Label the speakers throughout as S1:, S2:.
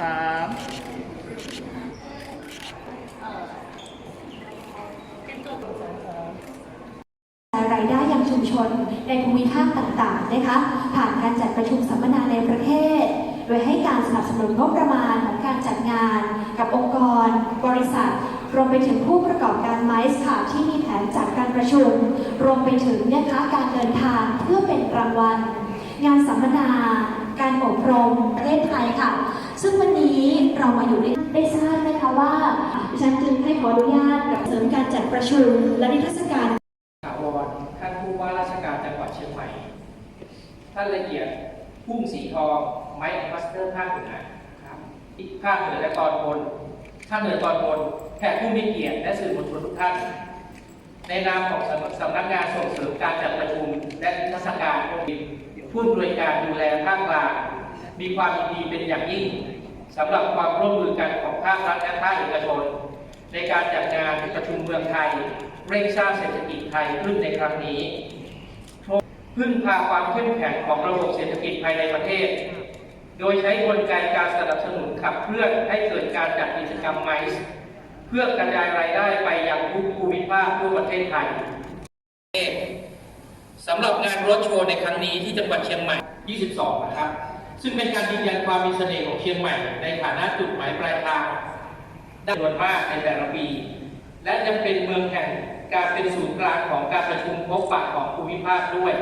S1: ครับ
S2: รายได้ยังชุมชนในภูมิภาคต่างๆนะคะผ่านการจัดประชุมสัมมนาในประเทศ โดยให้การสนับสนุนงบประมาณของการจัดงาน กับองค์กร บริษัท รวมไปถึงผู้ประกอบการไม้ค่ะที่มีแผนจัดการประชุม รวมไปถึงนะคะการเดินทางเพื่อเป็นรางวัล งานสัมมนา การอบรมประเทศไทยค่ะ ซึ่งวันนี้เรามาอยู่ในได้ทราบนะคะว่าดิฉันจึงให้ขออนุญาตกับเสริมการจัดประชุมและนิทรรศการ
S3: ถาวรท่านผู้ว่าราชการจังหวัดเชียงใหม่ ท่านละเอียดพุ่มสีทอง ไม้มัสเตอร์ภาคเหนือครับภาคเหนือและตอนบนภาคเหนือตอนบนแขกผู้มีเกียรติและสื่อมวลชนทุกท่าน ในนามของสำสำนักงานส่งเสริมการจัดประชุมและนิทรรศการผู้อำนวยการดูแลภาคกลาง มีความยินดีเป็นอย่างยิ่งสำหรับความร่วมมือกันของภาครัฐและภาคเอกชน ในการจัดงานประชุมเมืองไทย เร่งสร้างเศรษฐกิจไทยขึ้นในครั้งนี้พึ่งพาความเข้มแข็งของระบบเศรษฐกิจภายในประเทศ โดยใช้กลไกการสนับสนุนขับเคลื่อนให้เกิดการจัดกิจกรรมไมซ์เพื่อกระจายรายได้ไปยังทุกภูมิภาคทั่วประเทศไทยสำหรับงานรถโชว์ในครั้งนี้ที่จังหวัดเชียงใหม่ 22 นะครับ ซึ่งเป็นการยืนยันความมีเสน่ห์ของเชียงใหม่ ในฐานะจุดหมายปลายทางจำนวนมากในแต่ละปี และยังเป็นเมืองแห่งการเป็นศูนย์กลางของการประชุมพบปะของภูมิภาคด้วย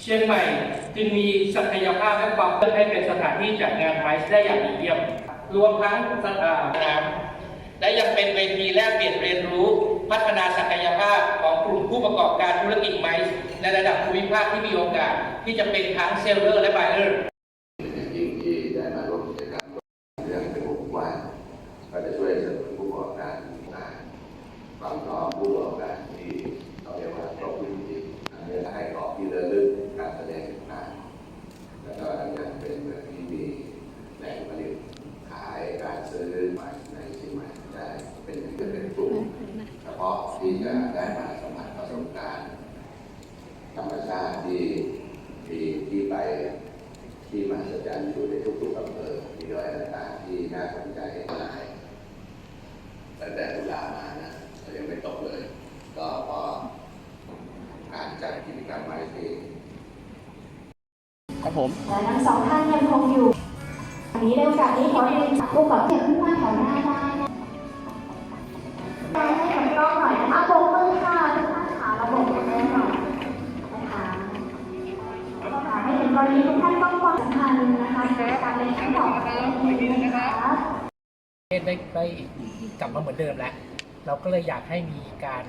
S3: เชียงใหม่จึงมีศักยภาพและความเพื่อให้เป็นสถานที่จัดงานไมซ์ได้อย่างดีเยี่ยม รวมทั้งสถานน้ำและยังเป็นเวทีแลกเปลี่ยนเรียนรู้ พัฒนาศักยภาพของกลุ่มผู้ประกอบการธุรกิจไมซ์ในระดับภูมิภาคที่มีโอกาสที่จะเป็นทั้งเซลเลอร์และไบเออร์
S4: เป็นอย่างยิ่งที่ได้มาร่วมกิจกรรมเรื่องเป็นวงกว้างก็จะช่วยสนับสนุนผู้ประกอบการงานความพร้อมผู้ประกอบการที่เราเรียกว่าครบวงจริงๆอันนี้ให้กรอบที่ระลึกการแสดงต่างๆแล้วก็ยังเป็นเมืองที่มีแหล่งผลิตขายการซื้อใหม่ในเชียงใหม่ได้เป็นอย่างที่เป็นกลุ่มเฉพาะที่จะได้มาสัมผัสประสบการณ์ ธรรม ชาติที่มีที่ไปที่มหัศจรรย์อยู่ในทุกๆอำเภอมีรอยต่างๆที่น่าสนใจหลายตั้งแต่ตุลามานะเรายังไม่ตกเลย ก็พอการจัดกิจกรรมไว้ที่
S1: ครับผม
S2: และทั้งสองท่านยังคงอยู่อันนี้ในโอกาสนี้ขอเรียนผู้ก่อเสียงขึ้นมาแถวหน้าได้นะได้ให้กับกล้องหน่อยนะคะปรบมือค่ะทุกท่านค่ะระบบมือหน่อยนะคะ ค่ะให้เห็นนี้ทุกท่านต้องความสำคัญนะคะในการเล่นทั้งสองเกมนี้นะคะ
S5: ได้ได้ได้กลับมาเหมือนเดิมแล้ว เราก็เลยอยากให้มีการ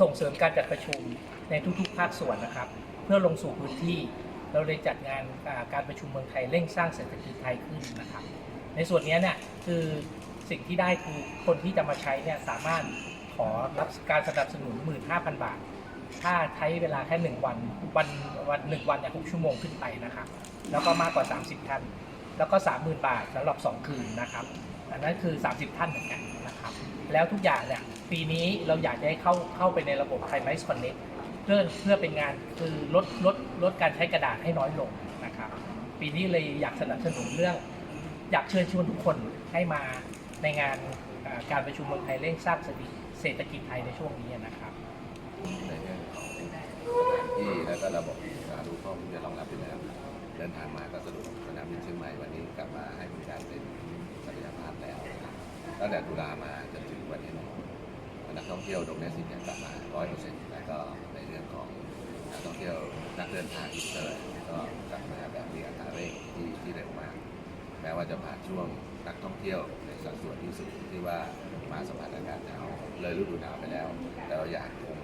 S5: ส่งเสริมการจัดประชุมในทุกๆภาคส่วนนะครับ เพื่อลงสู่พื้นที่เราเลยจัดงานการประชุมเมืองไทยเร่งสร้างเศรษฐกิจไทยขึ้นนะครับ ในส่วนนี้เนี่ยคือสิ่งที่ได้คือคนที่จะมาใช้เนี่ยสามารถขอรับการสนับสนุน 15,000 บาท ถ้าใช้เวลาแค่1วัน วันวันหนึ่งวันเนี่ย6ชั่วโมงขึ้นไปนะครับ แล้วก็มากกว่า 30 ท่าน แล้วก็ 30,000 บาทสำหรับ 2 คืนนะครับ อันนั้นคือ 30 ท่านเหมือนกันนะครับ แล้วทุกอย่างเนี่ยปีนี้เราอยากจะให้เข้าเข้าไปในระบบ t h a i m i c e Connect เพื่อเพื่อเป็นงานคือลดลดลดการใช้กระดาษให้น้อยลงนะครับ ปีนี้เลยอยากสนับสนุนเรื่อง อยากเชิญชวนทุกคนให้มาในงานการประชุมเมืองไทยเร่งสร้างเศรษฐกิจไทยในช่วงนี้นะครับ
S4: สถานที่และก็ระบบการรู้ข้อมูลจะรองรับอยู่แล้วเดินทางมาก็สะดวกสนามบินเชียงใหม่วันนี้กลับมาให้บริการเป็นศักยภาพแล้วนะครับตั้งแต่ตุลามาจนถึงวันนี้นักท่องเที่ยวโดเมสิกเนี่ยกลับมาร้อยเปอร์เซ็นต์แล้วก็ในเรื่องของนักท่องเที่ยวนักเดินทางอินเตอร์ก็กลับมาแบบมีอัตราเร่งที่ที่เร็วมากแม้ว่าจะผ่านช่วงนักท่องเที่ยวในสัดส่วนที่สูงที่ว่ามาสัมผัสอากาศหนาวเลยฤดูหนาวไปแล้วแต่เราอยากคง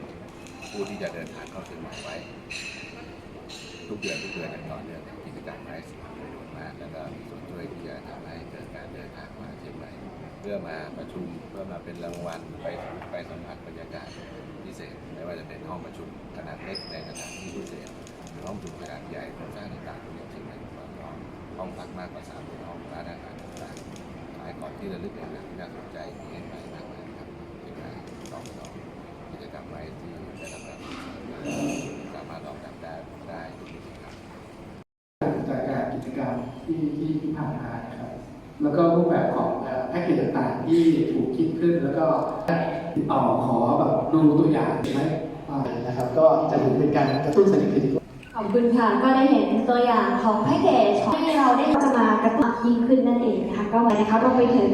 S4: ผู้ที่จะเดินทางเข้าเชียงใหม่ไว้ ทุกเดือนทุกเดือนอย่างต่อเนื่องกิจกรรมให้สำคัญประโยชน์มากแล้วก็มีส่วนช่วยที่จะทำให้เกิดการเดินทางมาเชียงใหม่ เพื่อมาประชุมเพื่อมาเป็นรางวัลไปไปสัมผัสบรรยากาศพิเศษไม่ว่าจะเป็นห้องประชุมขนาดเล็กในขนาดที่พิเศษหรือห้องประชุมขนาดใหญ่โครงสร้างต่างๆที่เชียงใหม่มีความร้อมห้องพักมากกว่าสามสิบห้องร้านอาหารต่างๆหลายก่อนที่ระลึกอย่างที่น่าสนใจที่เห็นไปมากมายครับเชียงใหม่ต้องสองกิจกรรมไว้ที่ได้รับการสามารถรองรับได้ได้ ทุกกิจกรรม
S6: จากการกิจกรรมที่ที่ที่ผ่านมานะครับ
S1: แล้วก็รูปแบบของเอ่อแพ็กเกจต่างๆที่ถูกคิดขึ้น แล้วก็ติดต่อขอแบบดูตัวอย่างไหมอ่านะครับ ก็จะถือเป็นการกระตุ้นเศรษฐกิจ
S2: ขอบคุณค่ะ ก็ได้เห็นตัวอย่างของแพ็กเกจที่เราได้จะมากระตุ้นยิ่งขึ้นนั่นเองนะคะก็วันนี้นะคะรวมไปถึง